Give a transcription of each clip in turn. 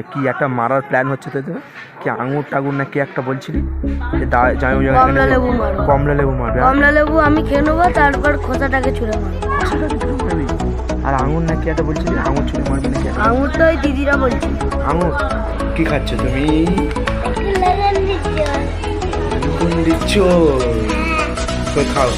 মানে কি একটা মারার প্ল্যান হচ্ছে তো কি আঙুর টাগুর না কি একটা বলছিলি? কমলা লেবু মারবো। কমলা লেবু মারবে কমলা লেবু আমি খেয়ে নেব তারপর খোসাটাকে ছুঁড়ে মারবো? আর আঙুর না কি একটা বলছিলি? আঙুর ছুঁড়ে মারবে নাকি আঙুর তো ওই দিদিরা বলছে আঙুর? কি খাচ্ছ তুমি? দিচ্ছ। তো খাও।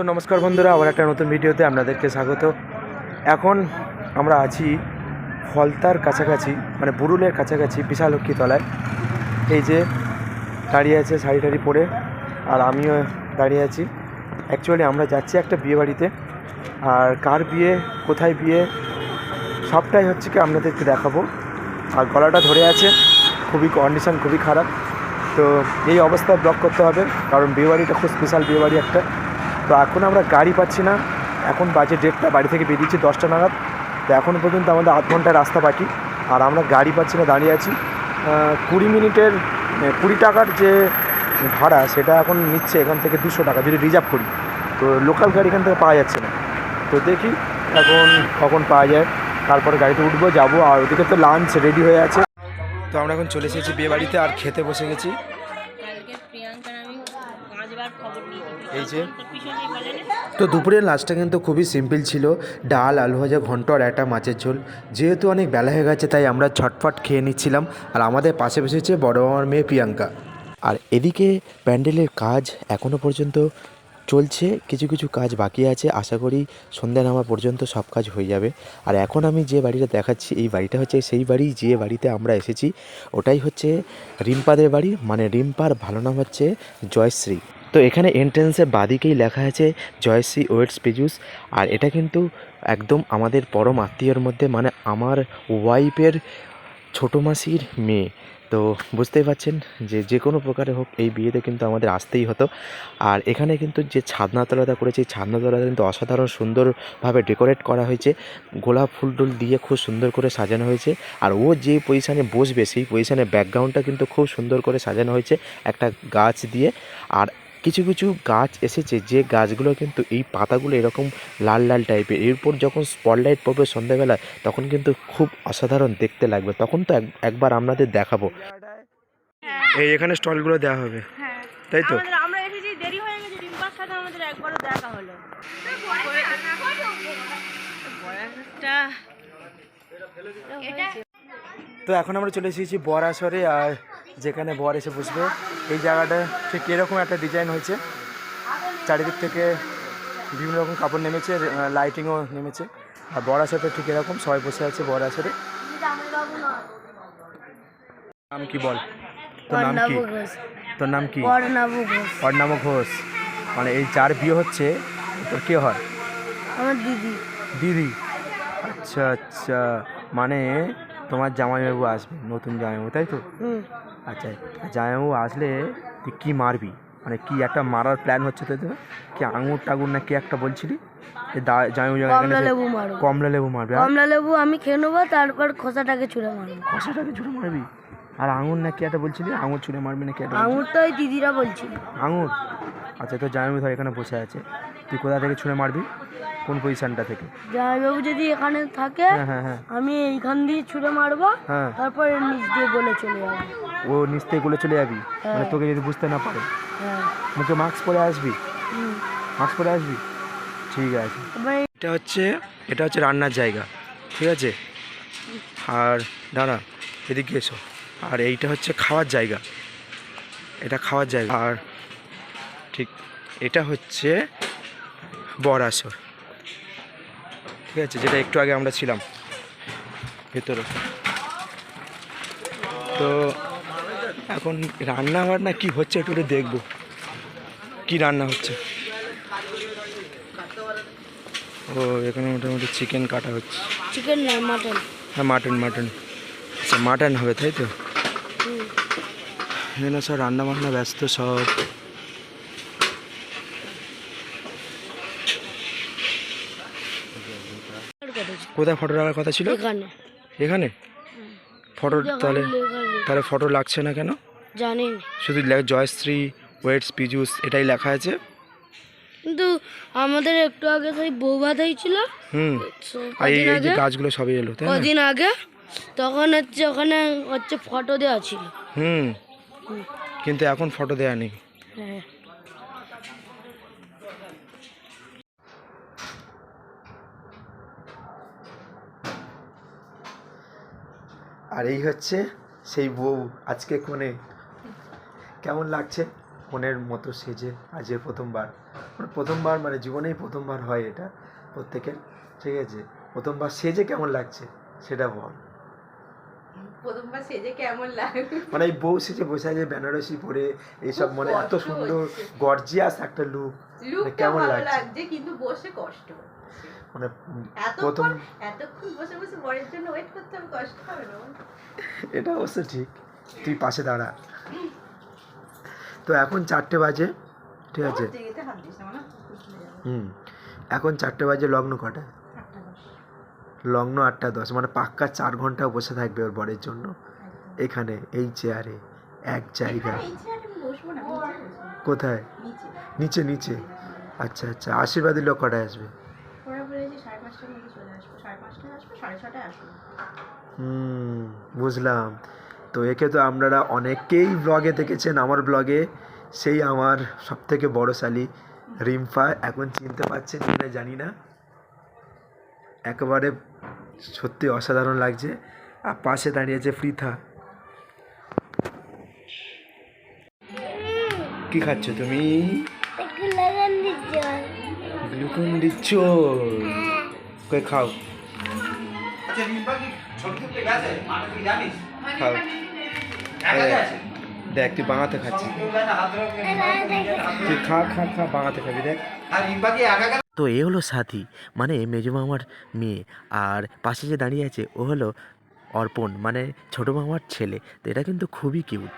তো নমস্কার বন্ধুরা, আবার একটা নতুন ভিডিওতে আপনাদেরকে স্বাগত। এখন আমরা আছি ফলতার কাছাকাছি মানে বুরুলের কাছাকাছি, বিশালক্ষী তলায়। এই যে দাঁড়িয়ে আছে শাড়ি টাড়ি পরে, আর আমিও দাঁড়িয়ে আছি। অ্যাকচুয়ালি আমরা যাচ্ছি একটা বিয়ে বাড়িতে আর কার বিয়ে, কোথায় বিয়ে, সবটাই হচ্ছে কি আপনাদেরকে দেখাবো। আর গলাটা ধরে আছে, খুবই কন্ডিশন খুবই খারাপ। তো এই অবস্থায় ব্লক করতে হবে, কারণ বিয়েবাড়িটা খুব স্পেশাল বিয়েবাড়ি একটা। তো এখন আমরা গাড়ি পাচ্ছি না। এখন বাজে ডেটটা বাড়ি থেকে বেরিয়েছি দশটা নাগাদ। তো এখন পর্যন্ত আমাদের আধ ঘণ্টার রাস্তা বাকি। আর আমরা গাড়ি পাচ্ছি না, দাঁড়িয়ে আছি। কুড়ি মিনিটের কুড়ি টাকার যে ভাড়া, সেটা এখন নিচ্ছে এখান থেকে দুশো টাকা, যদি রিজার্ভ করি। তো লোকাল গাড়ি এখান থেকে পাওয়া যাচ্ছে না। তো দেখি এখন কখন পাওয়া যায়। তারপরে গাড়িতে উঠবো, যাব। আর ওদিকে তো লাঞ্চ রেডি হয়ে আছে। তো আমরা এখন চলে এসেছি বিয়ে বাড়িতে আর খেতে বসে গেছি। খবর এই যে। তো দুপুরের লাঞ্চটা কিন্তু খুবই সিম্পল ছিল। ডাল আলু ভাজা ঘন্ট আর একটা মাছের ঝোল। যেহেতু অনেক বেলা হয়ে গেছে তাই আমরা ছটফট খেয়ে নিচ্ছিলাম। আর আমাদের পাশে বসেছে বড় মামার মেয়ে প্রিয়াঙ্কা। আর এদিকে প্যান্ডেলের কাজ এখনও পর্যন্ত চলছে। কিছু কিছু কাজ বাকি আছে। আশা করি সন্ধ্যা নামা পর্যন্ত সব কাজ হয়ে যাবে। আর এখন আমি যে বাড়িটা দেখাচ্ছি এই বাড়িটা হচ্ছে সেই বাড়ি যে বাড়িতে আমরা এসেছি। ওটাই হচ্ছে রিম্পাদের বাড়ি। মানে রিম্পার ভালো নাম হচ্ছে জয়শ্রী। তো এখানে এন্ট্রেন্সের বাদিকেই লেখা আছে জয়শ্রী ওয়েটস পেজুস। আর এটা কিন্তু একদম আমাদের পরম আত্মীয়র মধ্যে মানে আমার ওয়াইফের ছোটো মাসির মেয়ে। তো বুঝতেই পারছেন যে যে কোনো প্রকারে হোক, এই বিয়েতে কিন্তু আমাদের আসতেই হতো। আর এখানে কিন্তু যে ছাদনাতলাটা করেছে, ছাদনাতলাটা কিন্তু অসাধারণ সুন্দরভাবে ডেকোরেট করা হয়েছে। গোলাপ ফুল টুল দিয়ে খুব সুন্দর করে সাজানো হয়েছে। আর ও যে পজিশানে বসবে, সেই পজিশানে ব্যাকগ্রাউন্ডটা কিন্তু খুব সুন্দর করে সাজানো হয়েছে একটা গাছ দিয়ে। আর কিছু কিছু গাছ এসেছে যে গাছগুলো কিন্তু এই পাতাগুলো এরকম লাল লাল টাইপের এরপর যখন স্পটলাইট পড়বে সন্ধ্যাবেলায় তখন কিন্তু খুব অসাধারণ দেখতে লাগবে। তখন তো এক- একবার আপনাদের দেখাবো। এই এখানে স্টলগুলো দেওয়া হবে। তাই তো? আমরা এসেছি দেরি হয়ে গেছে রিম্পার সাথে আমাদের একবারও দেখা হলো। তো এখন আমরা চলে এসেছি বরাসরে আর যেখানে বর এসে বসবে। এই জায়গাটা ঠিক এরকম একটা ডিজাইন হয়েছে। চারিদিক থেকে বিভিন্ন রকম কাপড় নেমেছে লাইটিংও নেমেছে। আর বর আসরটা ঠিক এরকম সবাই বসে আছে বর আসরে নাম কি বল? তোর নাম কি? তোর নাম কি? অর্ণব ঘোষ। অর্ণাম ঘোষ। মানে এই যার বিয়ে হচ্ছে তোর কে হয়? আমার দিদি। দিদি। আচ্ছা আচ্ছা। মানে তোমার জামাইবাবু আসবে নতুন জামাইবাবু তাই তো? হুম। আচ্ছা জামাইবাবু আসলে তুই কী মারবি? মানে কি একটা মারার প্ল্যান হচ্ছে তো? কি আঙুর টাঙুর না কি একটা বলছিলি? কমলা লেবু মারবো। কমলা লেবু মারবে আর কমলা লেবু আমি খেয়ে নেব তারপর খোসাটাকে ছুঁড়ে মারবো। কষাটাকে ছুঁড়ে মারবি? আর আঙুর না কি একটা বলছিলি? আঙুর ছুঁড়ে মারবি না কি একটা? আঙুর তো ওই দিদিরা বলছিল। আঙুর? আচ্ছা তো জামাইবাবু ধর এখানে বসে আছে। তুই কোথা থেকে ছুঁড়ে মারবি? কোন পজিশনটা থেকে? জামাইবাবু যদি এখানে থাকে হ্যাঁ হ্যাঁ হ্যাঁ। আমি এইখান দিয়ে ছুঁড়ে মারবো হ্যাঁ। তারপর নিচ দিয়ে গলে চলে যাব। ও নিচ থেকে গুলো চলে যাবি? মানে তোকে যদি বুঝতে না পারে? মুখে মাস্ক পরে আসবি। মাস্ক পরে আসবি? ঠিক আছে। এটা হচ্ছে এটা হচ্ছে রান্নার জায়গা ঠিক আছে? আর দাঁড়া এদিকে এসো। আর এইটা হচ্ছে খাওয়ার জায়গা। এটা খাওয়ার জায়গা। আর ঠিক এটা হচ্ছে বর আসর। ঠিক আছে যেটা একটু আগে আমরা ছিলাম ভেতরে। তো এখন রান্না বান্না কি হচ্ছে একটু একটু দেখব। কি রান্না হচ্ছে? ও এখানে মোটামুটি চিকেন কাটা হচ্ছে। চিকেন না মাটন। হ্যাঁ মাটন মাটন। আচ্ছা মাটন হবে তাই তো? এখানে সব রান্না বান্না ব্যস্ত সব। কোথায় ফটো রাখার কথা ছিল? এখানে। এখানে? ফটো তাহলে তাহলে ফটো লাগছে না কেন? জানি শুধু জয়শ্রী ওয়েটস পিজুস এটাই লেখা আছে? কিন্তু আমাদের একটু আগে সেই বউ ভাত হয়েছিল হুম। আর এই এই যে গাছগুলো সবই এলো তাই না? কদিন আগে তখন হচ্ছে ওখানে হচ্ছে ফটো দেওয়া ছিল। হুম। কিন্তু এখন ফটো দেয়া নেই। হ্যাঁ। আর এই হচ্ছে সেই বউ আজকে কোণে কেমন লাগছে? কোণের মতো সেজে আজকে প্রথমবার। মানে প্রথমবার মানে জীবনেই প্রথমবার হয় এটা প্রত্যেকের। ঠিক আছে? প্রথমবার সেজে কেমন লাগছে? সেটা বল। প্রথমবার সেজে কেমন লাগে মানে এই বউ সেজে বসে আছে বেনারসি পরে এইসব মানে এত সুন্দর গর্জিয়াস একটা লুক লুকটা কেমন লাগছে? লাগছে কিন্তু বসে কষ্ট। মানে প্রথম এতক্ষণ বসে বসে বরের জন্য ওয়েট করতে হবে কষ্ট হবে না। এটা অবশ্য ঠিক। তুই পাশে দাঁড়া। তো এখন চারটে বাজে ঠিক আছে? হুম। এখন চারটে বাজে লগ্ন দশ। লগ্ন আটটা দশ মানে পাক্কা চার ঘণ্টা বসে থাকবে ওর বরের জন্য। এখানে এই চেয়ারে এক জায়গায় বসবো কোথায়? নিচে। নিচে নিচে। আচ্ছা আচ্ছা। আশীর্বাদী লোক কটায় আসবে ওরা বলেছে সাড়ে পাঁচটার মধ্যে চলে আসব সাড়ে পাঁচটায় আসব সাড়ে ছটায় আসব হুম বুঝলাম। তো একে তো আপনারা অনেকেই ব্লগে দেখেছেন আমার ব্লগে সেই আমার সব থেকে বড় শালি রিম্পা এখন চিনতে পারছেন কিনা জানি না। একেবারে সত্যি অসাধারণ লাগছে। আর পাশে দাঁড়িয়েছে পৃথা। কি খাচ্ছ তুমি? খাও খাও হ্যাঁ। দেখ তুই বাঙাতে খাচ্ছিস তুই খা খা খা বাঙাতে খাবি দেখ। তো এ হলো সাথী মানে মেজো মামার মেয়ে। আর পাশে যে দাঁড়িয়ে আছে ও হলো অর্পণ মানে ছোটো মামার ছেলে। তো এটা কিন্তু খুবই কিউট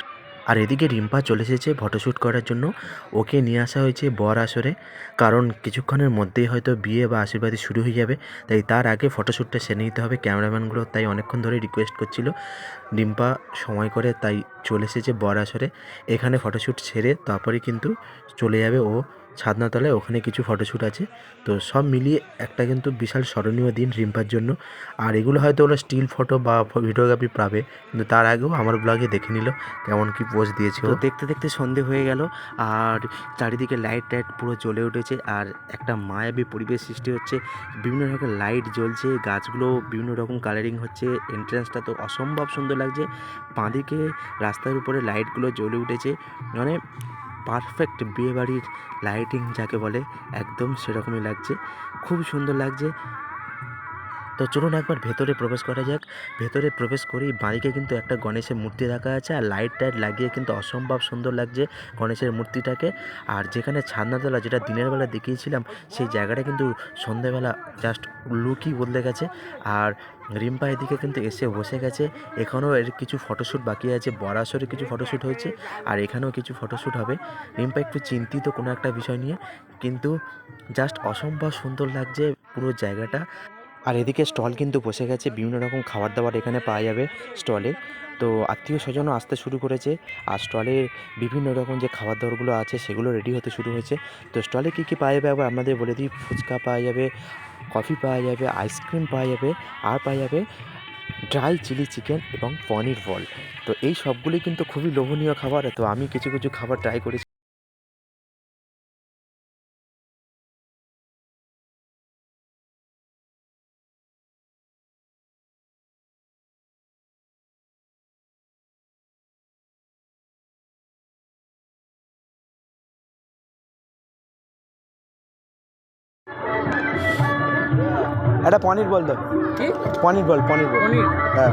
আর এদিকে রিম্পা চলে এসেছে ফটোশ্যুট করার জন্য। ওকে নিয়ে আসা হয়েছে বর আসরে। কারণ কিছুক্ষণের মধ্যেই হয়তো বিয়ে বা আশীর্বাদী শুরু হয়ে যাবে। তাই তার আগে ফটোশ্যুটটা সেরে নিতে হবে। ক্যামেরাম্যানগুলো তাই অনেকক্ষণ ধরে রিকোয়েস্ট করছিল। রিম্পা সময় করে তাই চলে এসেছে বর আসরে। এখানে ফটোশ্যুট সেরে তারপরে কিন্তু চলে যাবে ও ছাদনাতলায় ওখানে কিছু ফটোশ্যুট আছে। তো সব মিলিয়ে একটা কিন্তু বিশাল স্মরণীয় দিন রিম্পার জন্য। আর এগুলো হয়তো ওরা স্টিল ফটো বা ভিডিওগ্রাফি পাবে। কিন্তু তার আগেও আমার ব্লগে দেখে নিল কেমন কি পোজ দিয়েছে তো দেখতে দেখতে সন্ধে হয়ে গেল। আর চারিদিকে লাইট টাইট পুরো জ্বলে উঠেছে। আর একটা মায়াবী পরিবেশ সৃষ্টি হচ্ছে। বিভিন্ন রকম লাইট জ্বলছে। গাছগুলো বিভিন্ন রকম কালারিং হচ্ছে। এন্ট্রান্সটা তো অসম্ভব সুন্দর লাগছে। বাঁদিকে রাস্তার উপরে লাইটগুলো জ্বলে উঠেছে। মানে পারফেক্ট বিয়েবাড়ির লাইটিং যাকে বলে একদম সেরকমই লাগছে। খুব সুন্দর লাগছে। তো চলুন একবার ভেতরে প্রবেশ করা যাক। ভেতরে প্রবেশ করেই বাঁদিকে কিন্তু একটা গণেশের মূর্তি রাখা আছে আর লাইট টাইট লাগিয়ে কিন্তু অসম্ভব সুন্দর লাগছে গণেশের মূর্তিটাকে। আর যেখানে ছাদনাতলা যেটা দিনের বেলা দেখিয়েছিলাম, সেই জায়গাটা কিন্তু সন্ধ্যেবেলা জাস্ট লুকই বদলে গেছে। আর রিম্পা এদিকে কিন্তু এসে বসে গেছে। এখানেও এর কিছু ফটোশ্যুট বাকি আছে বরাসরে কিছু ফটোশ্যুট হয়েছে আর এখানেও কিছু ফটোশ্যুট হবে। রিম্পা একটু চিন্তিত কোনো একটা বিষয় নিয়ে, কিন্তু জাস্ট অসম্ভব সুন্দর লাগছে পুরো জায়গাটা। আর এদিকে স্টল কিন্তু বসে গেছে। বিভিন্ন রকম খাবার দাবার এখানে পাওয়া যাবে স্টলে। তো আত্মীয় স্বজনও আসতে শুরু করেছে। আর স্টলে বিভিন্ন রকম যে খাবার দাবারগুলো আছে, সেগুলো রেডি হতে শুরু হয়েছে। তো স্টলে কী কী পাওয়া যাবে আবার আপনাদের বলে দিই? ফুচকা পাওয়া যাবে কফি পাওয়া যাবে আইসক্রিম পাওয়া যাবে, আর পাওয়া যাবে ড্রাই চিলি চিকেন এবং পনির বল তো এই সবগুলি কিন্তু খুবই লোভনীয় খাবার। তো আমি কিছু কিছু খাবার ট্রাই করেছি। একটা পনির বল তো। কি? পনির বল পনির বল। পনির? হ্যাঁ।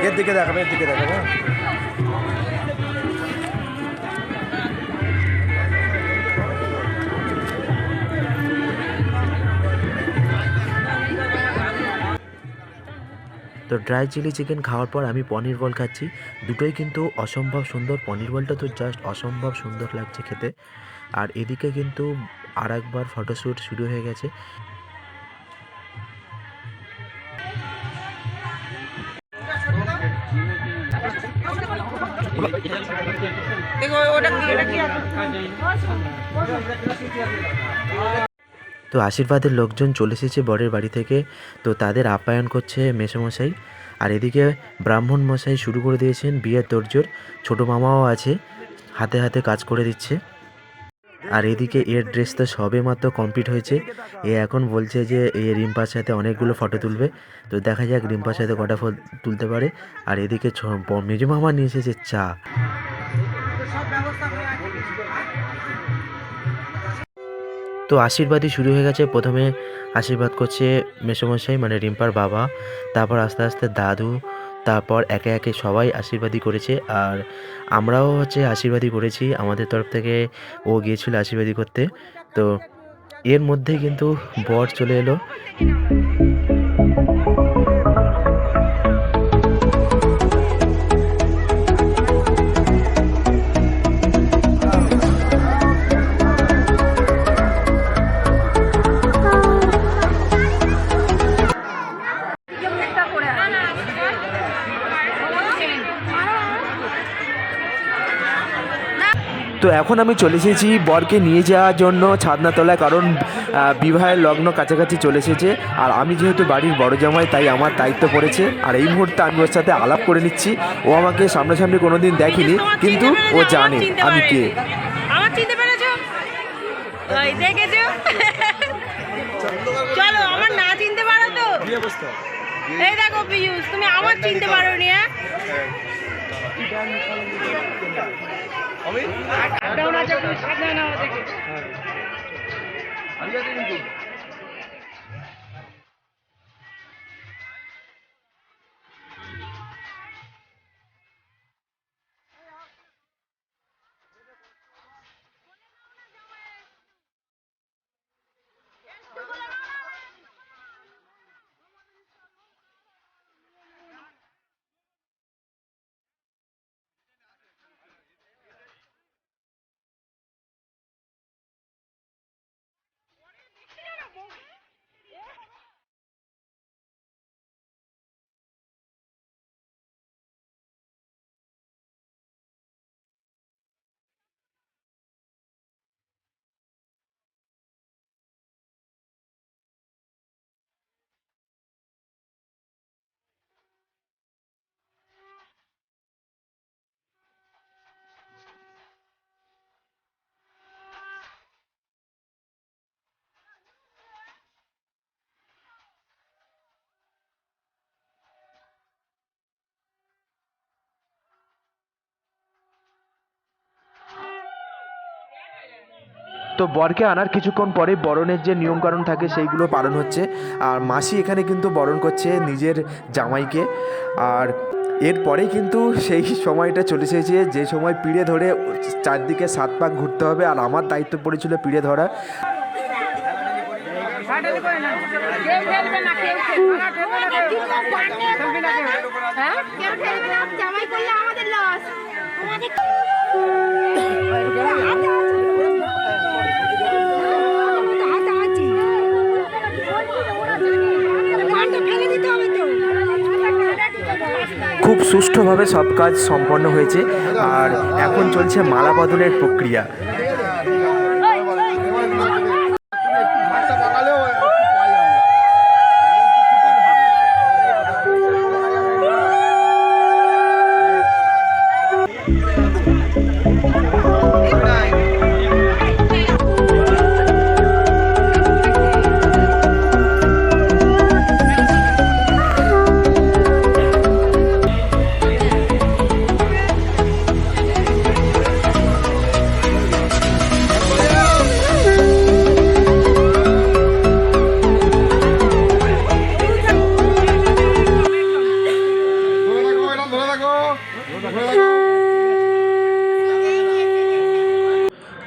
এর দিকে দেখাবে এর দিকে দেখাবে তো ড্রাই চিলি চিকেন খাওয়ার পর আমি পনির বল খাচ্ছি। দুটোই কিন্তু অসম্ভব সুন্দর। পনির বলটা তো জাস্ট অসম্ভব সুন্দর লাগছে খেতে। আর এদিকে কিন্তু আর একবার ফটোশ্যুট শুরু হয়ে গেছে। তো আশীর্বাদের লোকজন চলে এসেছে বরের বাড়ি থেকে। তো তাদের আপ্যায়ন করছে মেসোমশাই। আর এদিকে ব্রাহ্মণ মশাই শুরু করে দিয়েছেন বিয়ের তোড়জোড়। ছোটো মামাও আছে, হাতে হাতে কাজ করে দিচ্ছে। আর এদিকে এর ড্রেস তো সবে মাত্র কমপ্লিট হয়েছে। এ এখন বলছে যে, এ রিম্পার সাথে অনেকগুলো ফটো তুলবে। তো দেখা যাক রিম্পার সাথে কটা ফটো তুলতে পারে। আর এদিকে ব- মামা নিয়ে এসেছে চা। তো আশীর্বাদই শুরু হয়ে গেছে। প্রথমে আশীর্বাদ করছে মেসোমশাই মানে রিম্পার বাবা, তারপর আস্তে আস্তে দাদু, তারপর একে একে সবাই আশীর্বাদই করেছে। আর আমরাও হচ্ছে আশীর্বাদই করেছি। আমাদের তরফ থেকে ও গিয়েছিল আশীর্বাদই করতে। তো এর মধ্যে কিন্তু বর চলে এলো। এখন আমি চলে এসেছি বরকে নিয়ে যাওয়ার জন্য ছাদনাতলায় কারণ বিবাহের লগ্ন কাছাকাছি চলে এসেছে। আর আমি যেহেতু বাড়ির বড় জামাই তাই আমার দায়িত্ব পড়েছে। আর এই মুহূর্তে আমি ওর সাথে আলাপ করে নিচ্ছি। ও আমাকে সামনাসামনি কোনোদিন দেখেনি কিন্তু ও জানে আমি কে। আমার চিনতে পেরেছ? দেখেছ? চলো আমার না চিনতে পারো তো। এই দেখো পিয়ুষ তুমি আমার চিনতে পারো নি হ্যাঁ? হ্যাঁ, আমি ডাউন আছে কোনো সামনে না দেখি আমি কিন্তু। তো বরকে আনার কিছুক্ষণ পরে বরণের যে নিয়মকানুন থাকে সেইগুলো পালন হচ্ছে। আর মাসি এখানে কিন্তু বরণ করছে নিজের জামাইকে। আর এরপরেই কিন্তু সেই সময়টা চলে এসেছে, যে সময় পিড়ে ধরে চারদিকে সাত পাক ঘুরতে হবে। আর আমার দায়িত্ব পড়েছিল পিড়ে ধরা। আমাদের লস ফেলে দিতে হবে তো খুব সুষ্ঠুভাবে সব কাজ সম্পন্ন হয়েছে। আর এখন চলছে মালা বদলের প্রক্রিয়া।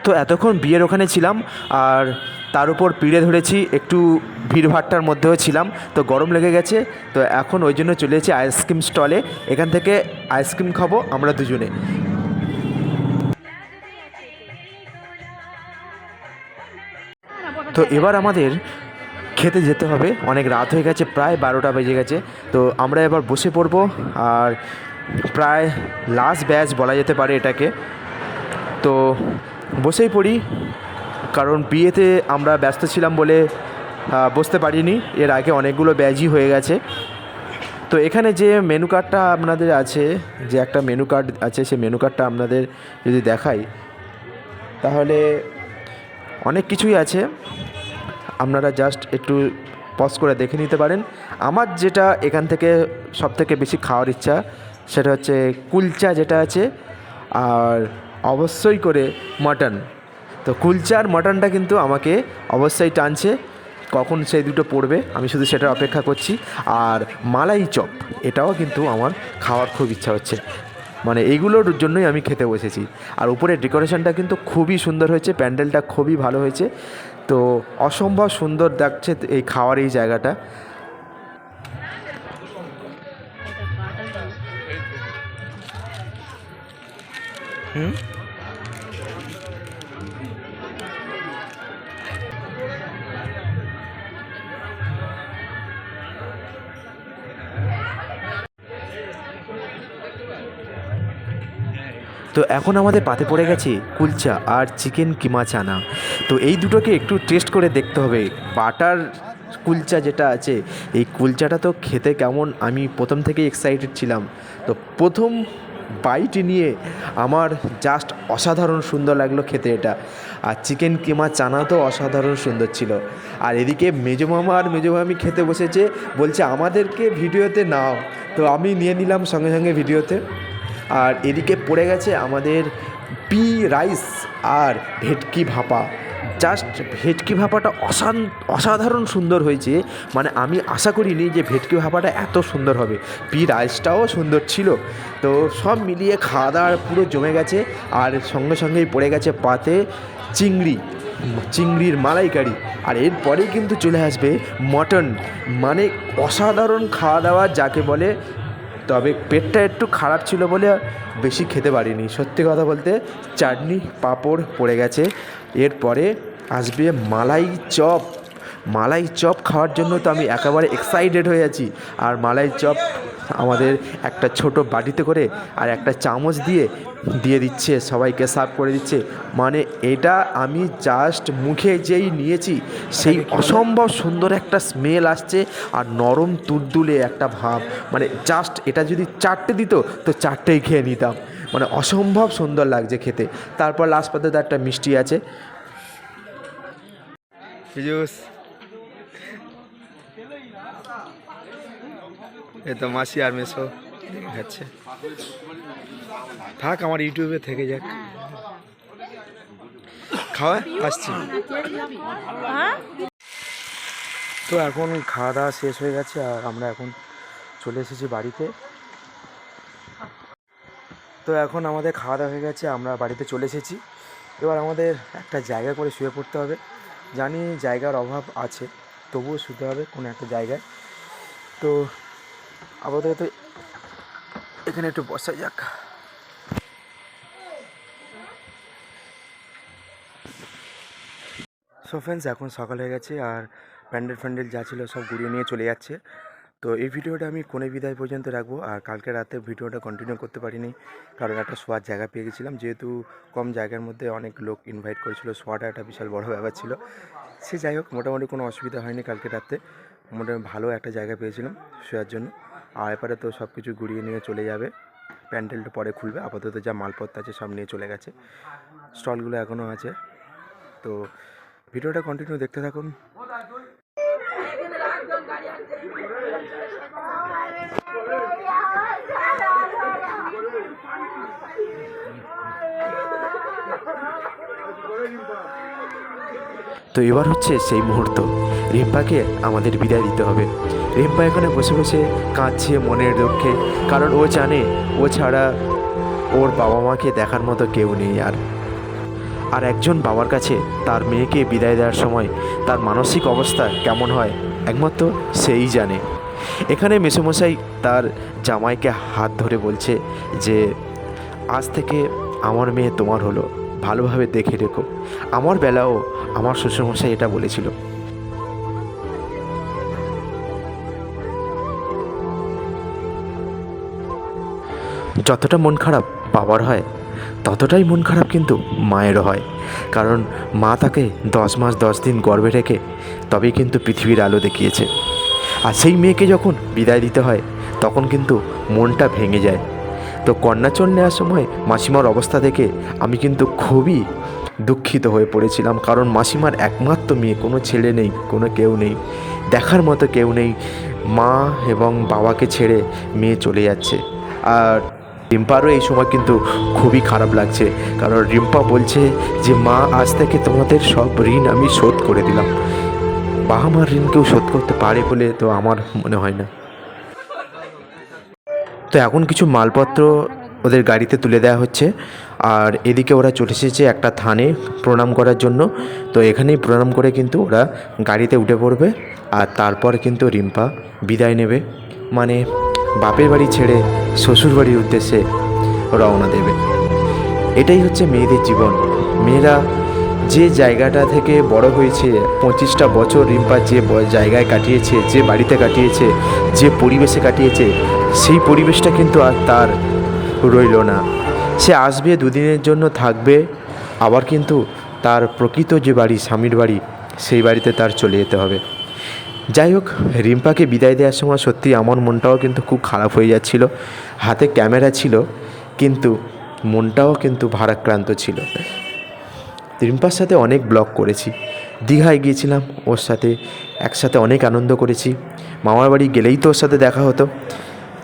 তো এতক্ষণ বিয়ের ওখানে ছিলাম, আর তার উপর পিড়ে ধরেছি, একটু ভিড়ভাট্টার মধ্যেও ছিলাম, তো গরম লেগে গেছে, তো এখন ওই জন্য চলে এসেছি আইসক্রিম স্টলে, এখান থেকে আইসক্রিম খাব আমরা দুজনে। তো এবার আমাদের খেতে যেতে হবে, অনেক রাত হয়ে গেছে, প্রায় বারোটা বেজে গেছে, তো আমরা এবার বসে পড়ব, আর প্রায় লাস্ট ব্যাচ বলা যেতে পারে এটাকে। তো বসেই পড়ি, কারণ বিয়েতে আমরা ব্যস্ত ছিলাম বলে বসতে পারিনি। এর আগে অনেকগুলো ব্যাচই হয়ে গেছে। তো এখানে যে মেনু কার্ডটা আপনাদের আছে, যে একটা মেনু কার্ড আছে, সেই মেনু কার্ডটা আপনাদের যদি দেখাই, তাহলে অনেক কিছুই আছে। আপনারা জাস্ট একটু পজ করে দেখে নিতে পারেন। আমার যেটা এখান থেকে সব থেকে বেশি খাওয়ার ইচ্ছা সেটা হচ্ছে কুলচা যেটা আছে, আর অবশ্যই করে মাটন। তো কুলচা আর মাটনটা কিন্তু আমাকে অবশ্যই টানছে, কখন সেই দুটো পড়বে, আমি শুধু সেটার অপেক্ষা করছি। আর মালাই চপ, এটাও কিন্তু আমার খাওয়ার খুব ইচ্ছা হচ্ছে। মানে এইগুলোর জন্যই আমি খেতে বসেছি। আর উপরে ডেকোরেশনটা কিন্তু খুবই সুন্দর হয়েছে, প্যান্ডেলটা খুবই ভালো হয়েছে। তো অসম্ভব সুন্দর দেখছে এই খাওয়ার এই জায়গাটা। হুম। তো এখন আমাদের পাতে পড়ে গেছে কুলচা আর চিকেন কিমা চানা তো এই দুটোকে একটু টেস্ট করে দেখতে হবে। বাটার কুলচা যেটা আছে, এই কুলচাটা তো খেতে কেমন? আমি প্রথম থেকেই এক্সাইটেড ছিলাম। তো প্রথম বাইট নিয়ে আমার জাস্ট অসাধারণ সুন্দর লাগল খেতে এটা। আর চিকেন কিমা চানা তো অসাধারণ সুন্দর ছিল। আর এদিকে মেজো মামা আর মেজো মামি খেতে বসেছে, বলছে আমাদেরকে ভিডিওতে নাও। তো আমি নিয়ে নিলাম সঙ্গে সঙ্গে ভিডিওতে। আর এদিকে পড়ে গেছে আমাদের পি রাইস আর ভেটকি ভাপা। জাস্ট ভেটকি ভাপাটা অসান অসাধারণ সুন্দর হয়েছে। মানে আমি আশা করিনি যে ভেটকি ভাপাটা এত সুন্দর হবে। পি রাইসটাও সুন্দর ছিল। তো সব মিলিয়ে খাওয়া দাওয়া পুরো জমে গেছে। আর সঙ্গে সঙ্গেই পড়ে গেছে পাতে চিংড়ি, চিংড়ির মালাইকারি। আর এরপরেই কিন্তু চলে আসবে মটন। মানে অসাধারণ খাওয়া দাওয়া যাকে বলে তবে পেটটা একটু খারাপ ছিল বলে বেশি খেতে পারিনি। সত্যি কথা বলতে চাটনি, পাঁপড় পড়ে গেছে। এরপরে আসবে মালাই চপ। মালাই চপ খাওয়ার জন্য তো আমি একেবারে এক্সাইটেড হয়ে আছি। আর মালাই চপ আমাদের একটা ছোট বাটিতে করে আর একটা চামচ দিয়ে দিয়ে দিচ্ছে সবাইকে সার্ভ করে দিচ্ছে। মানে এটা আমি জাস্ট মুখে যেই নিয়েছি সেই অসম্ভব সুন্দর একটা স্মেল আসছে আর নরম তুলতুলে একটা ভাব। মানে জাস্ট এটা যদি চারটে দিত তো চারটেই খেয়ে নিতাম। মানে অসম্ভব সুন্দর লাগছে খেতে। তারপর লাস্ট পর্যন্ত একটা মিষ্টি আছে পীযুষ এ তো মাসি আর মেসো খাচ্ছে থাক, আমার ইউটিউবে থেকে যাক। খাওয়া, আসছি। তো এখন খাওয়া দাওয়া শেষ হয়ে গেছে, আর আমরা এখন চলে এসেছি বাড়িতে। তো এখন আমাদের খাওয়া দাওয়া হয়ে গেছে, আমরা বাড়িতে চলে এসেছি। এবার আমাদের একটা জায়গা করে শুয়ে পড়তে হবে। জানি জায়গার অভাব আছে, তবুও শুতে হবে কোনো একটা জায়গায়। তো আপাতত এখানে একটু বসা যাক। সো ফ্রেন্ডস এখন সকাল হয়ে গেছে আর প্যান্ডেল ফ্যান্ডেল যা ছিল সব ঘুরিয়ে নিয়ে চলে যাচ্ছে। তো এই ভিডিওটা আমি কোনে বিদায় পর্যন্ত রাখব? আর কালকে রাতে ভিডিওটা কন্টিনিউ করতে পারিনি, কারণ একটা শোয়ার জায়গা পেয়ে গেছিলাম। যেহেতু কম জায়গার মধ্যে অনেক লোক ইনভাইট করেছিল শোয়াটা একটা বিশাল বড় ব্যাপার ছিল। সে যাই হোক, মোটামুটি কোনো অসুবিধা হয়নি কালকে রাতে। মোটামুটি ভালো একটা জায়গা পেয়েছিলাম শোয়ার জন্য। আর এবারে তো সব কিছু ঘুরিয়ে নিয়ে চলে যাবে। প্যান্ডেলটা পরে খুলবে। আপাতত যা মালপত্র আছে সব নিয়ে চলে গেছে। স্টলগুলো এখনও আছে। তো ভিডিওটা কন্টিনিউ দেখতে থাকুন। তো এবার হচ্ছে সেই মুহূর্ত। রিম্পাকে আমাদের বিদায় দিতে হবে। রিম্পা এখানে বসে বসে কাঁদছে মনের দুঃখে, কারণ ও জানে, ও ছাড়া ওর বাবা মাকে দেখার মতো কেউ নেই আর। আর একজন বাবার কাছে তার মেয়েকে বিদায় দেওয়ার সময় তার মানসিক অবস্থা কেমন হয়, একমাত্র সেই জানে। এখানে মেসোমশাই তার জামাইকে হাত ধরে বলছে যে, আজ থেকে আমার মেয়ে তোমার হলো। ভালোভাবে দেখে রেখো। আমার বেলাও আমার শ্বশুরমশাই এটা বলেছিল। যতটা মন খারাপ বাবার হয়, ততটাই মন খারাপ কিন্তু মায়েরও হয়। কারণ মা তাকে দশ মাস দশ দিন গর্ভে রেখে তবেই কিন্তু পৃথিবীর আলো দেখিয়েছে। আর সেই মেয়েকে যখন বিদায় দিতে হয়, তখন কিন্তু মনটা ভেঙে যায়। তো কন্যাচল নেওয়ার সময় মাসিমার অবস্থা দেখে আমি কিন্তু খুবই দুঃখিত হয়ে পড়েছিলাম, কারণ মাসিমার একমাত্র মেয়ে, কোনো ছেলে নেই, কোনো কেউ নেই, দেখার মতো কেউ নেই, মা এবং বাবাকে ছেড়ে মেয়ে চলে যাচ্ছে। আর রিম্পারও এই সময় কিন্তু খুবই খারাপ লাগছে, কারণ রিম্পা বলছে যে, মা, আজ থেকে তোমাদের সব ঋণ আমি শোধ করে দিলাম। বাবা মার ঋণ কেউ শোধ করতে পারে বলে তো আমার মনে হয় না। তো এখন কিছু মালপত্র ওদের গাড়িতে তুলে দেওয়া হচ্ছে। আর এদিকে ওরা চলে এসেছে একটা থানে প্রণাম করার জন্য। তো এখানেই প্রণাম করে কিন্তু ওরা গাড়িতে উঠে পড়বে। আর তারপর কিন্তু রিম্পা বিদায় নেবে। মানে বাপের বাড়ি ছেড়ে শ্বশুর বাড়ির উদ্দেশ্যে রওনা দেবে। এটাই হচ্ছে মেয়েদের জীবন। মেয়েরা যে জায়গাটা থেকে বড় হয়েছে, পঁচিশটা বছর রিম্পা যে জায়গায় কাটিয়েছে, যে বাড়িতে কাটিয়েছে, যে পরিবেশে কাটিয়েছে, সেই পরিবেশটা কিন্তু আর তার রইল না। সে আসবে দুদিনের জন্য থাকবে, আবার কিন্তু তার প্রকৃত যে বাড়ি, স্বামীর বাড়ি, সেই বাড়িতে তার চলে যেতে হবে। যাই হোক, রিম্পাকে বিদায় দেওয়ার সময় সত্যি আমার মনটাও কিন্তু খুব খারাপ হয়ে যাচ্ছিল। হাতে ক্যামেরা ছিল, কিন্তু মনটাও কিন্তু ভারাক্রান্ত ছিল। রিম্পার সাথে অনেক ব্লগ করেছি। দীঘায় গিয়েছিলাম, ওর সাথে একসাথে অনেক আনন্দ করেছি। মামার বাড়ি গেলেই তো ওর সাথে দেখা হতো।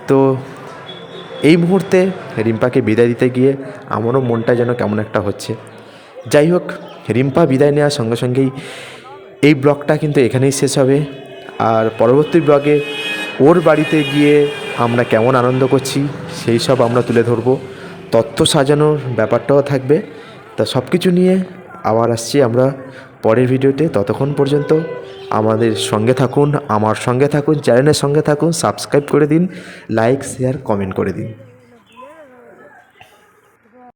তো এই মুহূর্তে রিম্পাকে বিদায় দিতে গিয়ে আমারও মনটা যেন কেমন একটা হচ্ছে। যাই হোক, রিম্পা বিদায় নেওয়ার সঙ্গে সঙ্গেই এই ব্লগটা কিন্তু এখানেই শেষ হবে। আর পরবর্তী ব্লগে ওর বাড়িতে গিয়ে আমরা কেমন আনন্দ করছি, সেই সব আমরা তুলে ধরবো। তত্ত্ব সাজানোর ব্যাপারটাও থাকবে। তা সব কিছু নিয়ে আবার আসছি আমরা পরের ভিডিওতে। ততক্ষণ পর্যন্ত আমাদের সঙ্গে থাকুন, আমার সঙ্গে থাকুন, চ্যানেলের সঙ্গে থাকুন, সাবস্ক্রাইব করে দিন, লাইক, শেয়ার, কমেন্ট করে দিন।